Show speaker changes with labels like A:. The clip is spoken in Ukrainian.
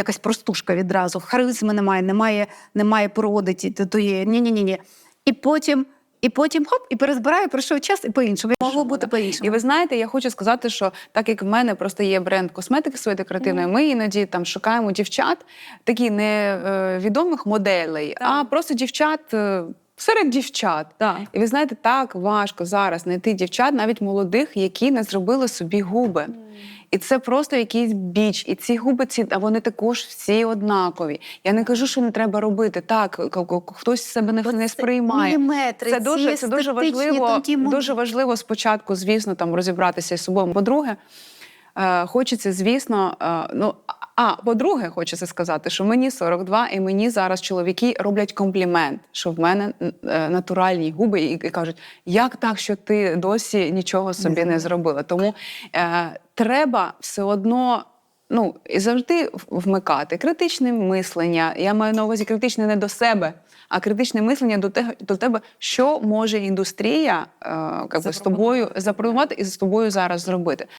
A: якась простушка відразу, харизми немає, немає, немає породи, ті- то є ні. І потім, і потім хоп, і перезбираю, пройшов час, і по-іншому. Могло бути по-іншому.
B: І ви знаєте, я хочу сказати, що так як в мене просто є бренд косметики своєї декоративної, ми іноді там шукаємо дівчат, такі не е, відомих моделей, а просто дівчат. Серед дівчат.
A: Так.
B: І ви знаєте, так важко зараз знайти дівчат, навіть молодих, які не зробили собі губи. І це просто якийсь біч. І ці губи, ці, а вони також всі однакові. Я не кажу, що не треба робити. Так, хтось себе не, не сприймає.
A: міліметри,
B: Це дуже, це дуже важливо.
A: тонкі
B: Дуже важливо спочатку, звісно, там розібратися з собою. По-друге, е, хочеться, звісно, е, ну. А по-друге, хочеться сказати, що мені 42, і мені зараз чоловіки роблять комплімент, що в мене е, натуральні губи, і, кажуть, як так, що ти досі нічого собі не зробила. Тому е, треба все одно. Ну і завжди вмикати критичне мислення. Я маю на увазі критичне не до себе, а критичне мислення до тебе, до тебе, що може індустрія е, би, з тобою запропонувати і з тобою зараз зробити.